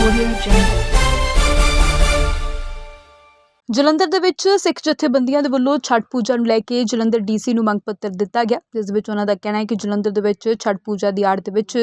Audio Jungle. Jalandhar ਦੇ ਵਿੱਚ ਸਿੱਖ ਜਥੇਬੰਦੀਆਂ ਦੇ ਵੱਲੋਂ ਛਠ ਪੂਜਾ ਨੂੰ ਲੈ ਕੇ ਜਲੰਧਰ ਡੀਸੀ ਨੂੰ ਮੰਗ ਪੱਤਰ ਦਿੱਤਾ ਗਿਆ, ਜਿਸ ਵਿੱਚ ਉਹਨਾਂ ਦਾ ਕਹਿਣਾ ਹੈ ਕਿ ਜਲੰਧਰ ਦੇ ਵਿੱਚ ਛਠ ਪੂਜਾ ਦੀ ਆੜ ਦੇ ਵਿੱਚ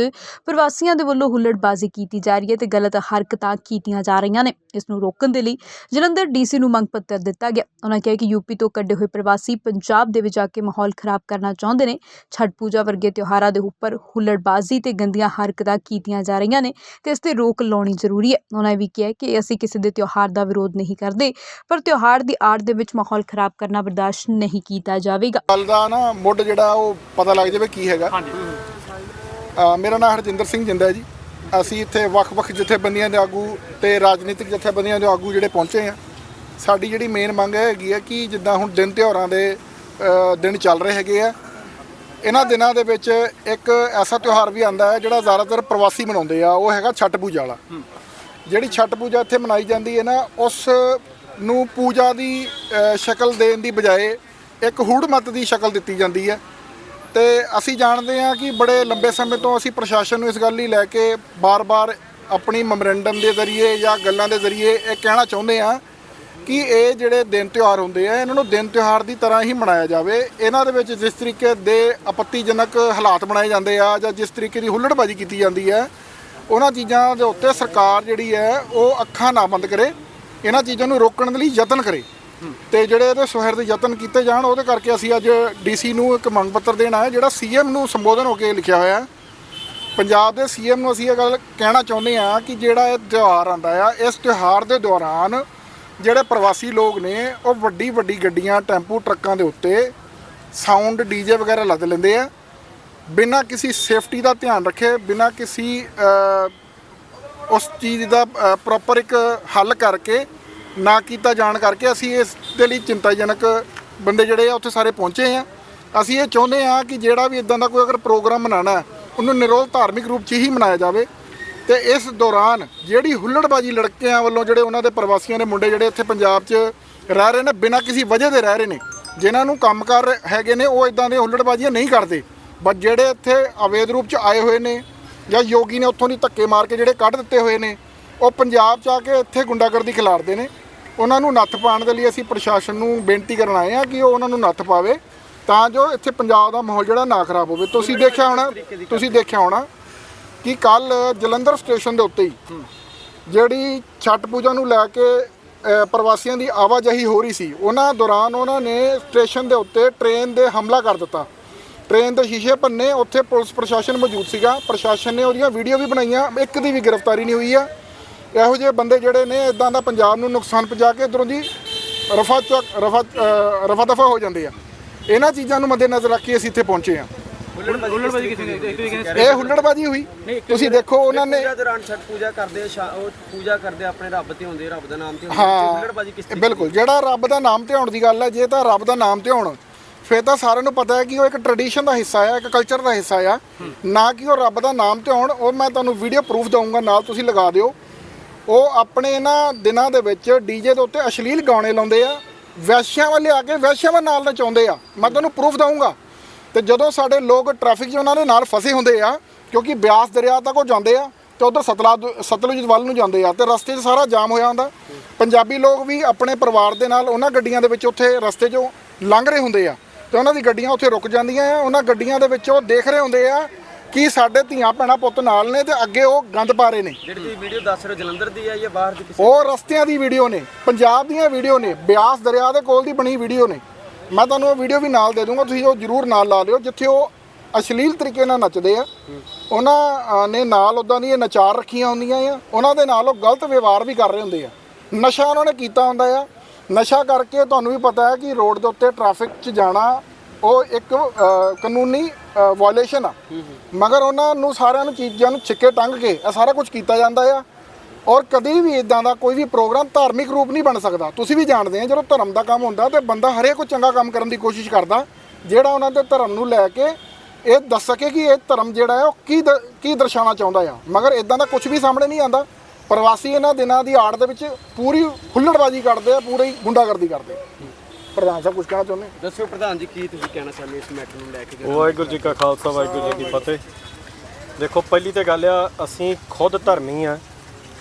ਪ੍ਰਵਾਸੀਆਂ ਦੇ ਵੱਲੋਂ ਹੁੱਲੜਬਾਜ਼ੀ ਕੀਤੀ ਜਾ ਰਹੀ ਹੈ ਤੇ ਗਲਤ ਹਰਕਤਾਂ ਕੀਤੀਆਂ ਜਾ ਰਹੀਆਂ ਨੇ। ਇਸ ਨੂੰ ਰੋਕਣ ਦੇ ਲਈ ਜਲੰਧਰ ਡੀਸੀ ਨੂੰ ਮੰਗ ਪੱਤਰ ਦਿੱਤਾ ਗਿਆ। ਉਹਨਾਂ ਕਿਹਾ ਕਿ ਯੂਪੀ ਤੋਂ ਕੱਢੇ ਹੋਏ ਪ੍ਰਵਾਸੀ ਪੰਜਾਬ ਦੇ ਵਿੱਚ ਜਾ ਕੇ ਮਾਹੌਲ ਖਰਾਬ ਕਰਨਾ ਚਾਹੁੰਦੇ ਨੇ। ਛਠ ਪੂਜਾ ਵਰਗੇ ਤਿਉਹਾਰਾਂ ਦੇ ਉੱਪਰ ਹੁੱਲੜਬਾਜ਼ੀ ਤੇ ਗੰਦੀਆਂ ਹਰਕਤਾਂ ਕੀਤੀਆਂ ਜਾ ਰਹੀਆਂ ਨੇ ਤੇ ਇਸ ਤੇ ਰੋਕ ਲਾਉਣੀ ਜ਼ਰੂਰੀ ਹੈ। ਉਹਨਾਂ ਇਹ ਵੀ ਕਿਹਾ ਕਿ ਅਸੀਂ ਕਿਸੇ ਦੇ ਤਿਉਹਾਰ ਦਾ ਵਿਰੋਧ ਨਹੀਂ ਕਰਦੇ, ਪਰ ਤਿਉਹਾਰ ਦੀ ਆੜ ਦੇ ਵਿੱਚ ਮਾਹੌਲ ਖਰਾਬ ਕਰਨਾ ਬਰਦਾਸ਼ਤ ਨਹੀਂ ਕੀਤਾ ਜਾਵੇਗਾ। ਗੱਲ ਦਾ ਨਾ ਮੁੱਢ ਜਿਹੜਾ ਉਹ ਪਤਾ ਲੱਗ ਜਾਵੇ ਕੀ ਹੈਗਾ। ਹਾਂਜੀ। ਮੇਰਾ ਨਾਮ ਹਰਜਿੰਦਰ ਸਿੰਘ ਜਿੰਦਾ ਜੀ। ਅਸੀਂ ਇੱਥੇ ਵੱਖ-ਵੱਖ ਜਥੇਬੰਦੀਆਂ ਦੇ ਆਗੂ ਤੇ ਰਾਜਨੀਤਿਕ ਜਥੇਬੰਦੀਆਂ ਦੇ ਆਗੂ ਜਿਹੜੇ ਪਹੁੰਚੇ ਆ। ਸਾਡੀ ਜਿਹੜੀ ਮੇਨ ਮੰਗ ਇਹ ਹੈਗੀ ਹੈ ਕਿ ਜਿੱਦਾਂ ਹੁਣ ਦਿਨ ਤਿਉਹਾਰਾਂ ਦੇ ਦਿਨ ਚੱਲ ਰਹੇ ਹੈਗੇ ਆ। ਇਹਨਾਂ ਦਿਨਾਂ ਦੇ ਵਿੱਚ ਇੱਕ ਐਸਾ ਤਿਉਹਾਰ ਵੀ ਆਂਦਾ ਹੈ ਜਿਹੜਾ ਜ਼ਿਆਦਾਤਰ ਪ੍ਰਵਾਸੀ ਮਨਾਉਂਦੇ ਆ। ਉਹ ਹੈਗਾ ਛਠ ਪੂਜਾ ਵਾਲਾ। ਜਿਹੜੀ ਛਠ ਪੂਜਾ ਇੱਥੇ ਮਨਾਈ ਜਾਂਦੀ ਹੈ ਨਾ ਉਸ ਨੂੰ ਪੂਜਾ ਦੀ ਸ਼ਕਲ ਦੇਣ ਦੀ ਬਜਾਏ ਇੱਕ ਹੂੜ ਮਤ ਦੀ ਸ਼ਕਲ ਦਿੱਤੀ ਜਾਂਦੀ ਹੈ। ਤੇ ਅਸੀਂ ਜਾਣਦੇ ਹਾਂ ਕਿ ਬੜੇ ਲੰਬੇ ਸਮੇਂ ਤੋਂ ਅਸੀਂ ਪ੍ਰਸ਼ਾਸਨ ਨੂੰ ਇਸ ਗੱਲ ਲਈ ਲੈ ਕੇ ਬਾਰ-ਬਾਰ ਆਪਣੀ ਮੈਮੋਰੈਂਡਮ ਦੇ ਜ਼ਰੀਏ ਜਾਂ ਗੱਲਾਂ ਦੇ ਜ਼ਰੀਏ ਇਹ ਕਹਿਣਾ ਚਾਹੁੰਦੇ ਹਾਂ ਕਿ ਇਹ ਜਿਹੜੇ ਦਿਨ ਤਿਉਹਾਰ ਹੁੰਦੇ ਆ, ਇਹਨਾਂ ਨੂੰ ਦਿਨ ਤਿਉਹਾਰ ਦੀ ਤਰ੍ਹਾਂ ਹੀ ਮਨਾਇਆ ਜਾਵੇ। ਇਹਨਾਂ ਦੇ ਵਿੱਚ ਜਿਸ ਤਰੀਕੇ ਦੇ ਆਪੱਤੀਜਨਕ ਹਾਲਾਤ ਬਣਾਏ ਜਾਂਦੇ ਆ ਜਾਂ ਜਿਸ ਤਰੀਕੇ ਦੀ ਹੁੱਲੜਬਾਜ਼ੀ ਕੀਤੀ ਜਾਂਦੀ ਹੈ, ਉਹਨਾਂ ਚੀਜ਼ਾਂ ਦੇ ਉੱਤੇ ਸਰਕਾਰ ਜਿਹੜੀ ਹੈ ਉਹ ਅੱਖਾਂ ਨਾ ਬੰਦ ਕਰੇ। ਇਹਨਾਂ ਚੀਜ਼ਾਂ ਨੂੰ ਰੋਕਣ ਦੇ ਲਈ ਯਤਨ ਕਰੇ। ਤੇ ਜਿਹੜੇ ਇਹਦੇ ਸੁਹਿਰਦ ਯਤਨ ਕੀਤੇ ਜਾਣ ਉਹਦੇ ਕਰਕੇ ਅਸੀਂ ਅੱਜ ਡੀਸੀ ਨੂੰ ਇੱਕ ਮੰਗ ਪੱਤਰ ਦੇਣ ਆਏ ਜਿਹੜਾ ਸੀਐਮ ਨੂੰ ਸੰਬੋਧਨ ਹੋ ਕੇ ਲਿਖਿਆ ਹੋਇਆ। ਹੈ ਪੰਜਾਬ ਦੇ ਸੀਐਮ ਨੂੰ ਅਸੀਂ ਇਹ ਗੱਲ ਕਹਿਣਾ ਚਾਹੁੰਦੇ ਹਾਂ ਕਿ ਜਿਹੜਾ ਇਹ ਤਿਉਹਾਰ ਆਂਦਾ ਆ ਇਸ ਤਿਉਹਾਰ ਦੇ ਦੌਰਾਨ ਜਿਹੜੇ ਪ੍ਰਵਾਸੀ ਲੋਕ ਨੇ ਉਹ ਵੱਡੀ ਵੱਡੀ ਗੱਡੀਆਂ ਟੈਂਪੂ ਟਰੱਕਾਂ ਦੇ ਉੱਤੇ ਸਾਊਂਡ ਡੀਜੇ ਵਗੈਰਾ ਲੱਦ ਲੈਂਦੇ ਆ। ਬਿਨਾਂ ਕਿਸੇ ਸੇਫਟੀ ਦਾ ਧਿਆਨ ਰੱਖੇ ਬਿਨਾਂ ਕਿਸੇ ਉਸ ਚੀਜ਼ ਦਾ ਪ੍ਰੋਪਰ ਇੱਕ ਹੱਲ ਕਰਕੇ, ਨਾ ਕੀਤਾ ਜਾਣ ਕਰਕੇ ਅਸੀਂ ਇਸ ਦੇ ਲਈ ਚਿੰਤਾਜਨਕ ਬੰਦੇ ਜਿਹੜੇ ਆ ਉੱਥੇ ਸਾਰੇ ਪਹੁੰਚੇ ਆ। ਅਸੀਂ ਇਹ ਚਾਹੁੰਦੇ ਆ ਕਿ ਜਿਹੜਾ ਵੀ ਇਦਾਂ ਦਾ ਕੋਈ ਅਗਰ ਪ੍ਰੋਗਰਾਮ ਮਨਾਣਾ ਉਹਨੂੰ ਨਿਰੋਲ ਧਾਰਮਿਕ ਰੂਪ 'ਚ ਹੀ ਮਨਾਇਆ ਜਾਵੇ ਤੇ ਇਸ ਦੌਰਾਨ ਜਿਹੜੀ ਹੁੱਲੜਬਾਜੀ ਲੜਕਿਆਂ ਵੱਲੋਂ ਜਿਹੜੇ ਉਹਨਾਂ ਦੇ ਪ੍ਰਵਾਸੀਆਂ ਦੇ ਮੁੰਡੇ ਜਿਹੜੇ ਇੱਥੇ ਪੰਜਾਬ 'ਚ ਰਹਿ ਰਹੇ ਨੇ, ਬਿਨਾਂ ਕਿਸੇ ਵਜ੍ਹਾ ਦੇ ਰਹਿ ਰਹੇ ਨੇ, ਜਿਨ੍ਹਾਂ ਨੂੰ ਕੰਮਕਾਰ ਹੈਗੇ ਨੇ, ਉਹ ਇਦਾਂ ਦੇ ਹੁੱਲੜਬਾਜ਼ੀਆਂ ਨਹੀਂ ਕਰਦੇ। ਬਟ ਜਿਹੜੇ ਇੱਥੇ ਅਵੇਦ ਰੂਪ 'ਚ ਆਏ ਹੋਏ ਨੇ ਜਾਂ ਯੋਗੀ ਨੇ ਉੱਥੋਂ ਦੀ ਧੱਕੇ ਮਾਰ ਕੇ ਜਿਹੜੇ ਕੱਢ ਦਿੱਤੇ ਹੋਏ ਨੇ ਉਹ ਪੰਜਾਬ 'ਚ ਆ ਕੇ ਇੱਥੇ ਗੁੰਡਾਗਰਦੀ ਖਿਲਾਰਦੇ ਨੇ। ਉਹਨਾਂ ਨੂੰ ਨੱਥ ਪਾਉਣ ਦੇ ਲਈ ਅਸੀਂ ਪ੍ਰਸ਼ਾਸਨ ਨੂੰ ਬੇਨਤੀ ਕਰਨ ਆਏ ਆ ਕਿ ਉਹ ਉਹਨਾਂ ਨੂੰ ਨੱਥ ਪਾਵੇ ਤਾਂ ਜੋ ਇੱਥੇ ਪੰਜਾਬ ਦਾ ਮਾਹੌਲ ਜਿਹੜਾ ਨਾ ਖਰਾਬ ਹੋਵੇ। ਤੁਸੀਂ ਦੇਖਿਆ ਹੋਣਾ ਤੁਸੀਂ ਦੇਖਿਆ ਹੋਣਾ ਕਿ ਕੱਲ ਜਲੰਧਰ ਸਟੇਸ਼ਨ ਦੇ ਉੱਤੇ ਹੀ ਜਿਹੜੀ ਛਠ ਪੂਜਾ ਨੂੰ ਲੈ ਕੇ ਪ੍ਰਵਾਸੀਆਂ ਦੀ ਆਵਾਜਾਈ ਹੋ ਰਹੀ ਸੀ ਉਹਨਾਂ ਦੌਰਾਨ ਉਹਨਾਂ ਨੇ ਸਟੇਸ਼ਨ ਦੇ ਉੱਤੇ ਟ੍ਰੇਨ ਦੇ ਹਮਲਾ ਕਰ ਦਿੱਤਾ। ਟ੍ਰੇਨ ਦੇ ਸ਼ੀਸ਼ੇ ਭੰਨੇ ਉੱਥੇ ਪੁਲਿਸ ਪ੍ਰਸ਼ਾਸਨ ਮੌਜੂਦ ਸੀਗਾ। ਪ੍ਰਸ਼ਾਸਨ ਨੇ ਉਹਦੀਆਂ ਵੀਡੀਓ ਵੀ ਬਣਾਈਆਂ ਇੱਕ ਦੀ ਵੀ ਗ੍ਰਿਫਤਾਰੀ ਨਹੀਂ ਹੋਈ ਆ। ਇਹੋ ਜਿਹੇ ਬੰਦੇ ਜਿਹੜੇ ਨੇ ਇਦਾਂ ਦਾ ਪੰਜਾਬ ਨੂੰ ਨੁਕਸਾਨ ਪਹੁੰਚਾ ਕੇ ਇਧਰੋਂ ਦੀ ਰਫਾ ਚੱਕ ਰਫਾ ਰਫਾ ਦਫਾ ਹੋ ਜਾਂਦੇ ਆ। ਇਹਨਾਂ ਚੀਜ਼ਾਂ ਨੂੰ ਮੱਦੇਨਜ਼ਰ ਰੱਖ ਕੇ ਅਸੀਂ ਇੱਥੇ ਪਹੁੰਚੇ ਆ ਹੁੱਲੜਬਾਜੀ ਇਹ ਹੁੱਲੜਬਾਜੀ ਹੋਈ। ਤੁਸੀਂ ਦੇਖੋ ਉਹਨਾਂ ਨੇ ਪੂਜਾ ਦੌਰਾਨ ਛਠ ਪੂਜਾ ਕਰਦੇ ਉਹ ਪੂਜਾ ਕਰਦੇ ਆਪਣੇ ਰੱਬ ਤੇ ਹੁੰਦੇ ਰੱਬ ਦਾ ਨਾਮ ਤੇ ਹੁੰਦੇ। ਹੁੱਲੜਬਾਜੀ ਕਿਸ ਬਿਲਕੁਲ। ਜਿਹੜਾ ਰੱਬ ਦਾ ਨਾਮ ਧਿਆਉਣ ਦੀ ਗੱਲ ਹੈ ਜੇ ਤਾਂ ਰੱਬ ਦਾ ਨਾਮ ਧਿਆਉਣ ਫਿਰ ਤਾਂ ਸਾਰਿਆਂ ਨੂੰ ਪਤਾ ਹੈ ਕਿ ਉਹ ਇੱਕ ਟ੍ਰੈਡੀਸ਼ਨ ਦਾ ਹਿੱਸਾ ਆ, ਇੱਕ ਕਲਚਰ ਦਾ ਹਿੱਸਾ ਆ। ਨਾ ਕਿ ਉਹ ਰੱਬ ਦਾ ਨਾਮ ਤੇ ਆਉਣ ਉਹ ਮੈਂ ਤੁਹਾਨੂੰ ਵੀਡੀਓ ਪ੍ਰੂਫ ਦਊਂਗਾ, ਨਾਲ ਤੁਸੀਂ ਲਗਾ ਦਿਓ। ਉਹ ਆਪਣੇ ਇਹਨਾਂ ਦਿਨਾਂ ਦੇ ਵਿੱਚ ਡੀਜੇ ਦੇ ਉੱਤੇ ਅਸ਼ਲੀਲ ਗਾਣੇ ਲਾਉਂਦੇ ਆ, ਵੈਸ਼ਿਆਂ ਵਾਲੇ ਆ ਕੇ ਵੈਸ਼ਿਆਂ ਨਾਲ ਨਚਾਉਂਦੇ ਆ। ਮੈਂ ਤੁਹਾਨੂੰ ਪ੍ਰੂਫ ਦਊਂਗਾ। ਤੇ ਜਦੋਂ ਸਾਡੇ ਲੋਕ ਟ੍ਰੈਫਿਕ 'ਚ ਉਹਨਾਂ ਦੇ ਨਾਲ ਫਸੇ ਹੁੰਦੇ ਆ, ਕਿਉਂਕਿ ਬਿਆਸ ਦਰਿਆ ਤੱਕ ਉਹ ਜਾਂਦੇ ਆ, ਤੇ ਉਧਰ ਸਤਲੁਜ ਸਤਲੁਜ ਵੱਲ ਨੂੰ ਜਾਂਦੇ ਆ, ਤੇ ਰਸਤੇ 'ਚ ਸਾਰਾ ਜਾਮ ਹੋਇਆ ਹੁੰਦਾ। ਪੰਜਾਬੀ ਲੋਕ ਵੀ ਆਪਣੇ ਪਰਿਵਾਰ ਦੇ ਨਾਲ ਉਹਨਾਂ ਗੱਡੀਆਂ ਦੇ ਵਿੱਚ ਉੱਥੇ ਰਸਤੇ 'ਚੋਂ ਲੰਘ ਰਹੇ ਹੁੰਦੇ ਆ। ਤੇ ਉਹਨਾਂ ਦੀ ਗੱਡੀਆਂ ਉੱਥੇ ਰੁਕ ਜਾਂਦੀਆਂ ਆ ਉਹਨਾਂ ਗੱਡੀਆਂ ਦੇ ਵਿੱਚ ਉਹ ਦੇਖ ਰਹੇ ਹੁੰਦੇ ਆ ਕਿ ਸਾਡੇ ਧੀਆਂ ਭੈਣਾਂ ਪੁੱਤ ਨਾਲ ਨੇ ਤੇ ਅੱਗੇ ਉਹ ਗੰਦ ਪਾ ਰਹੇ ਨੇ। ਜਿਹੜੀ ਤੁਸੀਂ ਵੀਡੀਓ ਦੱਸ ਰਹੇ ਹੋ ਜਲੰਧਰ ਦੀ ਹੈ ਜਾਂ ਬਾਹਰ ਦੀ ਕਿਸੇ ਉਹ ਰਸਤਿਆਂ ਦੀ ਵੀਡੀਓ ਨੇ ਪੰਜਾਬ ਦੀਆਂ ਵੀਡੀਓ ਨੇ ਬਿਆਸ ਦਰਿਆ ਦੇ ਕੋਲ ਦੀ ਬਣੀ ਵੀਡੀਓ ਨੇ। ਮੈਂ ਤੁਹਾਨੂੰ ਉਹ ਵੀਡੀਓ ਵੀ ਨਾਲ ਦੇ ਦੂੰਗਾ ਤੁਸੀਂ ਉਹ ਜਰੂਰ ਨਾਲ ਲਾ ਲਿਓ ਜਿੱਥੇ ਉਹ ਅਸ਼ਲੀਲ ਤਰੀਕੇ ਨਾਲ ਨੱਚਦੇ ਆ। ਉਹਨਾਂ ਨੇ ਨਾਲ ਉਦਾਂ ਦੀਆਂ ਨਚਾਰ ਰੱਖੀਆਂ ਹੁੰਦੀਆਂ ਆ ਉਹਨਾਂ ਦੇ ਨਾਲ ਉਹ ਗਲਤ ਵਿਵਹਾਰ ਵੀ ਕਰ ਰਹੇ ਹੁੰਦੇ ਆ। ਨਸ਼ਾ ਉਹਨਾਂ ਨੇ ਕੀਤਾ ਹੁੰਦਾ ਆ ਨਸ਼ਾ ਕਰਕੇ ਤੁਹਾਨੂੰ ਵੀ ਪਤਾ ਹੈ ਕਿ ਰੋਡ ਦੇ ਉੱਤੇ ਟ੍ਰੈਫਿਕ 'ਚ ਜਾਣਾ ਉਹ ਇੱਕ ਕਾਨੂੰਨੀ ਵਾਇਲੇਸ਼ਨ ਆ। ਮਗਰ ਉਹਨਾਂ ਨੂੰ ਸਾਰਿਆਂ ਨੂੰ ਚੀਜ਼ਾਂ ਨੂੰ ਛਿੱਕੇ ਟੰਗ ਕੇ ਇਹ ਸਾਰਾ ਕੁਝ ਕੀਤਾ ਜਾਂਦਾ ਆ। ਔਰ ਕਦੀ ਵੀ ਇਦਾਂ ਦਾ ਕੋਈ ਵੀ ਪ੍ਰੋਗਰਾਮ ਧਾਰਮਿਕ ਰੂਪ ਨਹੀਂ ਬਣ ਸਕਦਾ। ਤੁਸੀਂ ਵੀ ਜਾਣਦੇ ਆ ਜਦੋਂ ਧਰਮ ਦਾ ਕੰਮ ਹੁੰਦਾ ਤੇ ਬੰਦਾ ਹਰੇਕ ਕੋਈ ਚੰਗਾ ਕੰਮ ਕਰਨ ਦੀ ਕੋਸ਼ਿਸ਼ ਕਰਦਾ ਜਿਹੜਾ ਉਹਨਾਂ ਦੇ ਧਰਮ ਨੂੰ ਲੈ ਕੇ ਇਹ ਦੱਸ ਸਕੇ ਕਿ ਇਹ ਧਰਮ ਜਿਹੜਾ ਹੈ ਉਹ ਕੀ ਕੀ ਦਰਸਾਉਣਾ ਚਾਹੁੰਦਾ ਆ। ਮਗਰ ਇਦਾਂ ਦਾ ਕੁਝ ਵੀ ਸਾਹਮਣੇ ਨਹੀਂ ਆਂਦਾ ਪ੍ਰਵਾਸੀ ਇਹਨਾਂ ਦਿਨਾਂ ਦੀ ਆੜ ਦੇ ਵਿੱਚ ਪੂਰੀ ਹੁੱਲੜਬਾਜ਼ੀ ਕਰਦੇ ਆ ਪੂਰੀ ਗੁੰਡਾਗਰਦੀ ਕਰਦੇ ਆ। ਪ੍ਰਧਾਨ ਸਾਹਿਬ ਕੁਝ ਕਹਿਣਾ ਚਾਹੁੰਦੇ? ਦੱਸਿਓ ਪ੍ਰਧਾਨ ਜੀ ਕੀ ਤੁਸੀਂ ਕਹਿਣਾ ਚਾਹੁੰਦੇ ਇਸ ਮੈਟਰ ਨੂੰ ਲੈ ਕੇ? ਵਾਹਿਗੁਰੂ ਜੀ ਕਾ ਖਾਲਸਾ ਵਾਹਿਗੁਰੂ ਜੀ ਕੀ ਫਤਿਹ। ਦੇਖੋ ਪਹਿਲੀ ਤੇ ਗੱਲ ਆ ਅਸੀਂ ਖੁਦ ਧਰਮੀ ਆ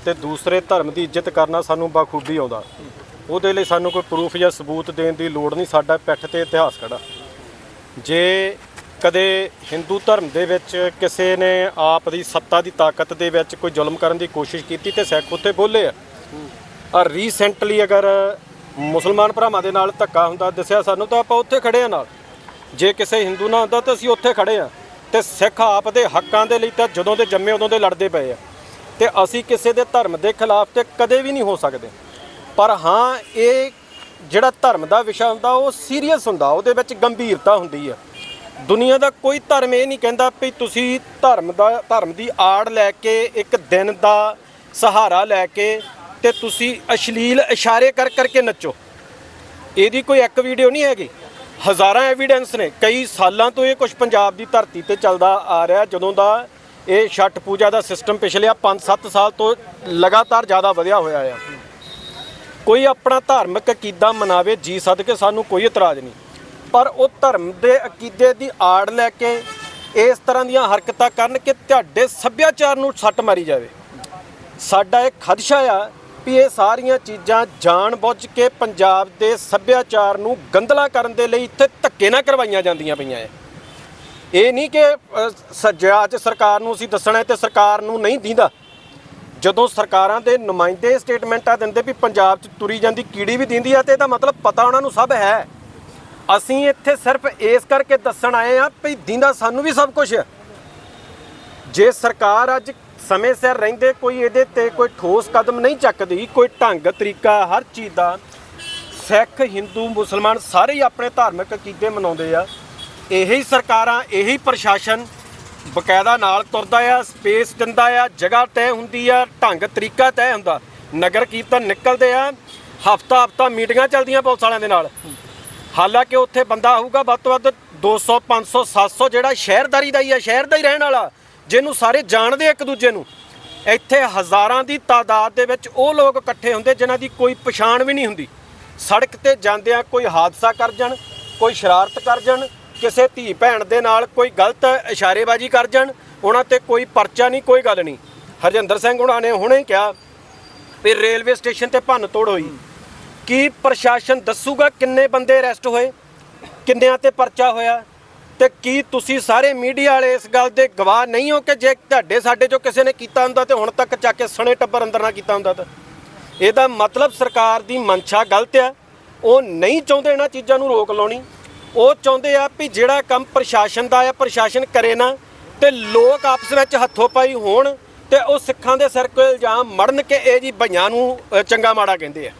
ਤੇ ਦੂਸਰੇ ਧਰਮ ਦੀ ਇੱਜ਼ਤ ਕਰਨਾ ਸਾਨੂੰ ਬਖੂਬੀ ਆਉਂਦਾ। ਉਹਦੇ ਲਈ ਸਾਨੂੰ ਕੋਈ ਪ੍ਰੂਫ ਜਾਂ ਸਬੂਤ ਦੇਣ ਦੀ ਲੋੜ ਨਹੀਂ ਸਾਡਾ ਪਿੱਠ ਤੇ ਇਤਿਹਾਸ ਖੜਾ। ਜੇ ਕਦੇ ਹਿੰਦੂ ਧਰਮ ਦੇ ਵਿੱਚ ਕਿਸੇ ਨੇ ਆਪ ਦੀ ਸੱਤਾ ਦੀ ਤਾਕਤ ਦੇ ਵਿੱਚ ਕੋਈ ਜ਼ੁਲਮ ਕਰਨ ਦੀ ਕੋਸ਼ਿਸ਼ ਕੀਤੀ ਤੇ ਸਿੱਖ ਉੱਥੇ ਬੋਲੇ ਆ। ਆ ਰੀਸੈਂਟਲੀ ਅਗਰ ਮੁਸਲਮਾਨ ਭਰਾਵਾਂ ਦੇ ਨਾਲ ਧੱਕਾ ਹੁੰਦਾ, ਦੱਸਿਆ ਸਾਨੂੰ, ਤਾਂ ਆਪਾਂ ਉੱਥੇ ਖੜੇ ਆ ਨਾਲ। ਜੇ ਕਿਸੇ ਹਿੰਦੂ ਨਾਲ ਹੁੰਦਾ, ਤਾਂ ਅਸੀਂ ਉੱਥੇ ਖੜੇ ਆ। ਤੇ ਸਿੱਖ ਆਪ ਦੇ ਹੱਕਾਂ ਦੇ ਲਈ ਤਾਂ ਜਦੋਂ ਦੇ ਜੰਮੇ, ਉਦੋਂ ਦੇ ਲੜਦੇ ਪਏ ਆ। ਤੇ ਅਸੀਂ ਕਿਸੇ ਦੇ ਧਰਮ ਦੇ ਖਿਲਾਫ ਤੇ ਕਦੇ ਵੀ ਨਹੀਂ ਹੋ ਸਕਦੇ। ਪਰ ਹਾਂ, ਇਹ ਜਿਹੜਾ ਧਰਮ ਦਾ ਵਿਸ਼ਾ ਹੁੰਦਾ, ਉਹ ਸੀਰੀਅਸ ਹੁੰਦਾ, ਉਹਦੇ ਵਿੱਚ ਗੰਭੀਰਤਾ ਹੁੰਦੀ ਆ। ਦੁਨੀਆ ਦਾ ਕੋਈ ਧਰਮ ਇਹ ਨਹੀਂ ਕਹਿੰਦਾ ਵੀ ਤੁਸੀਂ ਧਰਮ ਦਾ, ਧਰਮ ਦੀ ਆੜ ਲੈ ਕੇ ਇੱਕ ਦਿਨ ਦਾ ਸਹਾਰਾ ਲੈ ਕੇ ਤੇ ਤੁਸੀਂ ਅਸ਼ਲੀਲ ਇਸ਼ਾਰੇ ਕਰ ਕਰਕੇ ਨੱਚੋ। ਇਹਦੀ ਕੋਈ ਇੱਕ ਵੀਡੀਓ ਨਹੀਂ ਹੈਗੀ। ਹਜ਼ਾਰਾਂ ਐਵੀਡੈਂਸ ਨੇ। ਕਈ ਸਾਲਾਂ ਤੋਂ ਇਹ ਕੁਝ ਪੰਜਾਬ ਦੀ ਧਰਤੀ ਤੇ ਚੱਲਦਾ ਆ ਰਿਹਾ। ਜਦੋਂ ਦਾ ਇਹ ਛਠ ਪੂਜਾ ਦਾ ਸਿਸਟਮ ਪਿਛਲੇ 5-7 ਸਾਲ ਤੋਂ ਲਗਾਤਾਰ ਜ਼ਿਆਦਾ ਵਧਿਆ ਹੋਇਆ ਆ। ਕੋਈ ਆਪਣਾ ਧਾਰਮਿਕ ਅਕੀਦਾ ਮਨਾਵੇ, ਜੀ ਸਦਕੇ ਸਾਨੂੰ ਕੋਈ ਇਤਰਾਜ਼ ਨਹੀਂ। ਪਰ ਉਹ ਧਰਮ ਦੇ ਅਕੀਦੇ ਦੀ ਆੜ ਲੈ ਕੇ ਇਸ ਤਰ੍ਹਾਂ ਦੀਆਂ ਹਰਕਤਾਂ ਕਰਨ ਕਿ ਤੁਹਾਡੇ ਸੱਭਿਆਚਾਰ ਨੂੰ ਸੱਟ ਮਾਰੀ ਜਾਵੇ। ਸਾਡਾ ਇਹ ਖਦਸ਼ਾ ਆ ਵੀ ਇਹ ਸਾਰੀਆਂ ਚੀਜ਼ਾਂ ਜਾਣ ਬੁੱਝ ਕੇ ਪੰਜਾਬ ਦੇ ਸੱਭਿਆਚਾਰ ਨੂੰ ਗੰਦਲਾ ਕਰਨ ਦੇ ਲਈ ਇੱਥੇ ਧੱਕੇ ਨਾ ਕਰਵਾਈਆਂ ਜਾਂਦੀਆਂ ਪਈਆਂ ਐ। ਇਹ ਨਹੀਂ ਕਿ ਅ, ਸੱਜਿਆ ਅੱਜ ਸਰਕਾਰ ਨੂੰ ਅਸੀਂ ਦੱਸਣਾ ਹੈ ਤੇ ਸਰਕਾਰ ਨੂੰ ਨਹੀਂ ਦਿੰਦਾ। ਜਦੋਂ ਸਰਕਾਰਾਂ ਦੇ ਨੁਮਾਇੰਦੇ ਸਟੇਟਮੈਂਟਾਂ ਦਿੰਦੇ ਵੀ ਪੰਜਾਬ 'ਚ ਤੁਰੀ ਜਾਂਦੀ ਕੀੜੀ ਵੀ ਦਿੰਦੀ ਆ ਤੇ ਇਹਦਾ ਮਤਲਬ ਪਤਾ ਉਹਨਾਂ ਨੂੰ ਸਭ ਹੈ। ਅਸੀਂ ਇੱਥੇ ਸਿਰਫ ਇਸ ਕਰਕੇ ਦੱਸਣ ਆਏ ਆ ਵੀ ਦਿੰਦਾ ਸਾਨੂੰ ਵੀ ਸਭ ਕੁਝ ਹੈ। ਜੇ ਸਰਕਾਰ ਅੱਜ ਸਮੇਂ ਸਿਰ ਰਹਿੰਦੇ ਕੋਈ ਇਹਦੇ ਤੇ ਕੋਈ ਠੋਸ ਕਦਮ ਨਹੀਂ ਚੱਕਦੀ, ਕੋਈ ਢੰਗ, ਤਰੀਕਾ, ਹਰ ਚੀਜ਼ ਦਾ, ਸਿੱਖ, ਹਿੰਦੂ, ਮੁਸਲਮਾਨ ਸਾਰੇ ਹੀ ਆਪਣੇ ਧਾਰਮਿਕ ਅਕੀਦੇ ਮਨਾਉਂਦੇ ਆ। ਇਹੀ ਸਰਕਾਰਾਂ, ਇਹੀ ਪ੍ਰਸ਼ਾਸਨ ਬਕਾਇਦਾ ਨਾਲ ਤੁਰਦਾ ਆ, ਸਪੇਸ ਦਿੰਦਾ ਆ, ਜਗ੍ਹਾ ਤੈਅ ਹੁੰਦੀ ਆ, ਢੰਗ, ਤਰੀਕਾ ਤੈਅ ਹੁੰਦਾ। ਨਗਰ ਕੀਰਤਨ ਨਿਕਲਦੇ ਆ ਹਫਤਾ ਹਫਤਾ ਮੀਟਿੰਗਾਂ ਚੱਲਦੀਆਂ ਪੁਲਿਸ ਵਾਲਿਆਂ ਦੇ ਨਾਲ। ਹਾਲਾਂਕਿ ਉੱਥੇ ਬੰਦਾ ਹੋਊਗਾ ਵੱਧ ਤੋਂ ਵੱਧ 200 500 700 ਜਿਹੜਾ ਸ਼ਹਿਰਦਾਰੀ ਦਾ ਹੀ ਹੈ ਸ਼ਹਿਰ ਦਾ ਹੀ ਰਹਿਣ ਵਾਲਾ, ਜਿਹਨੂੰ ਸਾਰੇ ਜਾਣਦੇ ਇੱਕ ਦੂਜੇ ਨੂੰ। ਇੱਥੇ ਹਜ਼ਾਰਾਂ ਦੀ ਤਾਦਾਦ ਦੇ ਵਿੱਚ ਉਹ ਲੋਕ ਇਕੱਠੇ ਹੁੰਦੇ ਜਿਨ੍ਹਾਂ ਦੀ ਕੋਈ ਪਛਾਣ ਵੀ ਨਹੀਂ ਹੁੰਦੀ। ਸੜਕ ਤੇ ਜਾਂਦਿਆਂ ਕੋਈ ਹਾਦਸਾ ਕਰ ਜਾਣ, ਕੋਈ ਸ਼ਰਾਰਤ ਕਰ ਜਾਣ, ਕਿਸੇ ਧੀ ਭੈਣ ਦੇ ਨਾਲ ਕੋਈ ਗਲਤ ਇਸ਼ਾਰੇਬਾਜ਼ੀ ਕਰ ਜਾਣ, ਉਹਨਾਂ ਤੇ ਕੋਈ ਪਰਚਾ ਨਹੀਂ, ਕੋਈ ਗੱਲ ਨਹੀਂ। ਹਰਜਿੰਦਰ ਸਿੰਘ ਉਹਨਾਂ ਨੇ ਹੁਣੇ ਕਿਹਾ ਵੀ ਰੇਲਵੇ ਸਟੇਸ਼ਨ ਤੇ ਭੰਨ ਤੋੜ ਹੋਈ। ਕੀ ਪ੍ਰਸ਼ਾਸਨ ਦੱਸੂਗਾ ਕਿੰਨੇ ਬੰਦੇ ਅਰੈਸਟ ਹੋਏ, ਕਿੰਨਿਆਂ ਤੇ ਪਰਚਾ ਹੋਇਆ ਤੇ ਕੀ ਤੁਸੀਂ ਸਾਰੇ ਮੀਡੀਆ ਵਾਲੇ ਇਸ ਗੱਲ ਦੇ ਗਵਾਹ ਨਹੀਂ ਹੋ ਕਿ ਜੇ ਤੁਹਾਡੇ ਸਾਡੇ ਚੋਂ ਕਿਸੇ ਨੇ ਕੀਤਾ ਹੁੰਦਾ ਤੇ ਹੁਣ ਤੱਕ ਚੱਕ ਕੇ ਸਣੇ ਟੱਬਰ ਅੰਦਰ ਨਾ ਕੀਤਾ ਹੁੰਦਾ ਤਾਂ? ਇਹਦਾ ਮਤਲਬ ਸਰਕਾਰ ਦੀ ਮਨਸ਼ਾ ਗਲਤ ਆ। ਉਹ ਨਹੀਂ ਚਾਹੁੰਦੇ ਇਹਨਾਂ ਚੀਜ਼ਾਂ ਨੂੰ ਰੋਕ ਲਾਉਣੀ। ਉਹ ਚਾਹੁੰਦੇ ਆ ਵੀ ਜਿਹੜਾ ਕੰਮ ਪ੍ਰਸ਼ਾਸਨ ਦਾ ਆ, ਪ੍ਰਸ਼ਾਸਨ ਕਰੇ ਨਾ ਤੇ ਲੋਕ ਆਪਸ ਵਿੱਚ ਹੱਥੋਂ ਪਾਈ ਹੋਣ ਤੇ ਉਹ ਸਿੱਖਾਂ ਦੇ ਸਿਰ ਕੋਈ ਇਲਜ਼ਾਮ ਮੜਨ ਕੇ ਇਹ ਜੀ ਭਈਆਂ ਨੂੰ ਚੰਗਾ ਮਾੜਾ ਕਹਿੰਦੇ ਆ।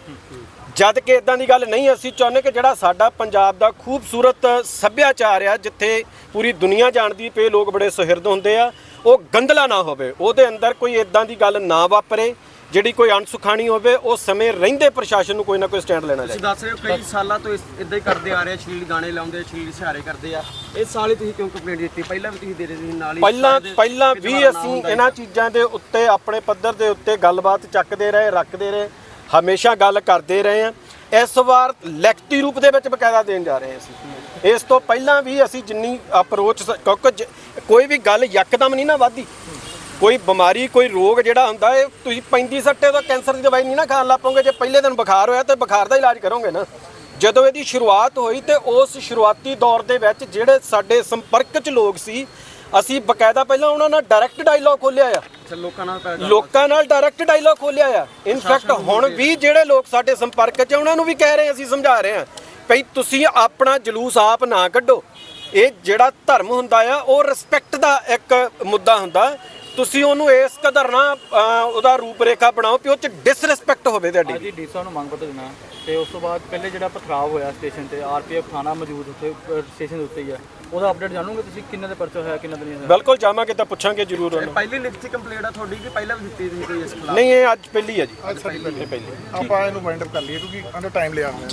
ਜਦ ਕਿ ਇਦਾਂ ਦੀ ਗੱਲ ਨਹੀਂ ਅਸੀਂ ਚਾਹੁੰਦੇ ਕਿ ਜਿਹੜਾ ਸਾਡਾ ਪੰਜਾਬ ਦਾ ਖੂਬਸੂਰਤ ਸੱਭਿਆਚਾਰ ਆ ਜਿੱਥੇ ਪੂਰੀ ਦੁਨੀਆ ਜਾਣਦੀ ਪਈ ਲੋਕ ਬੜੇ ਸੁਹਿਰਦ ਹੁੰਦੇ ਆ ਉਹ ਗੰਦਲਾ ਨਾ ਹੋਵੇ। ਉਹਦੇ ਅੰਦਰ ਕੋਈ ਇਦਾਂ ਦੀ ਗੱਲ ਨਾ ਵਾਪਰੇ ਜਿਹੜੀ ਕੋਈ ਅਣਸੁਖਾਣੀ ਹੋਵੇ ਉਹ ਸਮੇਂ ਰਹਿੰਦੇ ਪ੍ਰਸ਼ਾਸਨ ਨੂੰ ਕੋਈ ਨਾ ਕੋਈ ਸਟੈਂਡ ਲੈਣਾ ਤੁਸੀਂ ਚਾਹੀਦਾ। ਦੱਸ ਰਹੇ ਹੋ ਕਈ ਸਾਲਾਂ ਤੋਂ ਇਦਾਂ ਹੀ ਕਰਦੇ ਆ ਰਹੇ ਸ਼ਲੀਲ ਗਾਣੇ ਲਾਉਂਦੇ ਸ਼ਲੀਲ ਇਸ਼ਾਰੇ ਕਰਦੇ ਆ। ਇਸ ਸਾਲ ਹੀ ਤੁਸੀਂ ਕਿਉਂ ਕੰਪਲੇਂਟ ਦਿੱਤੀ? ਪਹਿਲਾਂ ਵੀ ਤੁਸੀਂ ਦੇ ਰਹੇ ਸੀ ਨਾਲ ਹੀ ਪਹਿਲਾਂ ਪਹਿਲਾਂ ਵੀ ਅਸੀਂ ਇਹਨਾਂ ਚੀਜ਼ਾਂ ਦੇ ਉੱਤੇ ਆਪਣੇ ਪੱਧਰ ਦੇ ਉੱਤੇ ਗੱਲਬਾਤ ਚੱਕਦੇ ਰਹੇ ਰੱਖਦੇ ਰਹੇ। ਹਮੇਸ਼ਾ ਗੱਲ ਕਰਦੇ ਰਹੇ ਆ ਇਸ ਵਾਰ ਲੈਕਤੀ ਰੂਪ ਦੇ ਵਿੱਚ ਬਕਾਇਦਾ ਦੇਣ ਜਾ ਰਹੇ ਹਾਂ ਅਸੀਂ। ਇਸ ਤੋਂ ਪਹਿਲਾਂ ਵੀ ਅਸੀਂ ਜਿੰਨੀ ਅਪਰੋਚ ਕਿਉਂਕਿ ਜ- ਕੋਈ ਵੀ ਗੱਲ ਯਕਦਮ ਨਹੀਂ ਨਾ ਵੱਧਦੀ। ਕੋਈ ਬਿਮਾਰੀ, ਕੋਈ ਰੋਗ ਜਿਹੜਾ ਹੁੰਦਾ ਹੈ ਤੁਸੀਂ 35 ਸੱਟੇ ਤੋਂ ਕੈਂਸਰ ਦੀ ਦਵਾਈ ਨਹੀਂ ਨਾ ਖਾਣ ਲੱਪੋਗੇ ਜੇ ਪਹਿਲੇ ਦਿਨ ਬੁਖਾਰ ਹੋਇਆ ਤੇ ਬੁਖਾਰ ਦਾ ਇਲਾਜ ਕਰੋਗੇ ਨਾ। ਜਦੋਂ ਇਹਦੀ ਸ਼ੁਰੂਆਤ ਹੋਈ ਤੇ ਉਸ ਸ਼ੁਰੂਆਤੀ ਦੌਰ ਦੇ ਵਿੱਚ ਜਿਹੜੇ ਸਾਡੇ ਸੰਪਰਕ 'ਚ ਲੋਕ ਸੀ ਅਸੀਂ ਬਕਾਇਦਾ ਪਹਿਲਾਂ ਉਹਨਾਂ ਨਾਲ ਡਾਇਰੈਕਟ ਡਾਇਲੌਗ ਖੋਲਿਆ ਆ। ਲੋਕਾਂ ਨਾਲ ਲੋਕਾਂ ਨਾਲ ਡਾਇਰੈਕਟ ਡਾਇਲੌਗ ਖੋਲਿਆ ਆ। ਇਨਫੈਕਟ ਹੁਣ ਵੀ ਜਿਹੜੇ ਲੋਕ ਸਾਡੇ ਸੰਪਰਕ 'ਚ ਆ, ਉਹਨਾਂ ਨੂੰ ਵੀ ਕਹਿ ਰਹੇ ਅਸੀਂ ਸਮਝਾ ਰਹੇ ਹਾਂ ਭਈ ਤੁਸੀਂ ਆਪਣਾ ਜਲੂਸ ਆਪ ਨਾ ਕੱਢੋ। ਇਹ ਜਿਹੜਾ ਧਰਮ ਹੁੰਦਾ ਆ ਉਹ ਰਿਸਪੈਕਟ ਦਾ ਇੱਕ ਮੁੱਦਾ ਹੁੰਦਾ। ਤੁਸੀਂ ਉਹਨੂੰ ਇਸ ਕਦਰ ਨਾ ਅਹ, ਉਹਦਾ ਰੂਪ ਰੇਖਾ ਬਣਾਓ ਕਿ ਉਹ 'ਚ ਡਿਸਰੈਸਪੈਕਟ ਹੋਵੇ ਤੁਹਾਡੀ। ਅੱਜ ਹੀ ਡੀ ਸਾਹਿਬ ਨੂੰ ਮੰਗ ਪੱਤਰ ਦੇਣਾ। ਤੇ ਉਸ ਤੋਂ ਬਾਅਦ ਪਹਿਲੇ ਜਿਹੜਾ ਪਥਰਾਵ ਹੋਇਆ ਸਟੇਸ਼ਨ ਤੇ ਆਰਪੀਐਫ ਥਾਣਾ ਮੌਜੂਦ ਉੱਥੇ ਸਟੇਸ਼ਨ ਦੇ ਉੱਤੇ ਹੀ ਆ। ਉਹਦਾ ਅਪਡੇਟ ਜਾਣੋਗੇ ਤੁਸੀਂ ਕਿੰਨੇ ਦੇ ਪਰਚਾ ਹੋਇਆ ਕਿੰਨਾ ਦਾ ਨਹੀਂ ਹੋਇਆ? ਬਿਲਕੁਲ ਜਾਵਾਂਗੇ ਤਾਂ ਪੁੱਛਾਂਗੇ ਜ਼ਰੂਰ ਉਹਨੂੰ। ਪਹਿਲੀ ਲਿਖਤੀ ਕੰਪਲੇਂਟ ਆ ਤੁਹਾਡੀ ਕਿ ਪਹਿਲਾਂ ਵੀ ਦਿੱਤੀ ਤੁਸੀਂ ਕੋਈ ਇਸ ਖਿਲਾਫ? ਨਹੀਂ ਇਹ ਅੱਜ ਪਹਿਲੀ ਹੈ ਜੀ। ਅੱਜ ਸਾਡੀ ਪਹਿਲੀ। ਆਪਾਂ ਇਹਨੂੰ ਵਾਈਂਡ ਅਪ ਕਰ ਲਈਏ ਕਿਉਂਕਿ ਅੰਡਰ ਟਾਈਮ ਲਿਆ ਹੋਇਆ।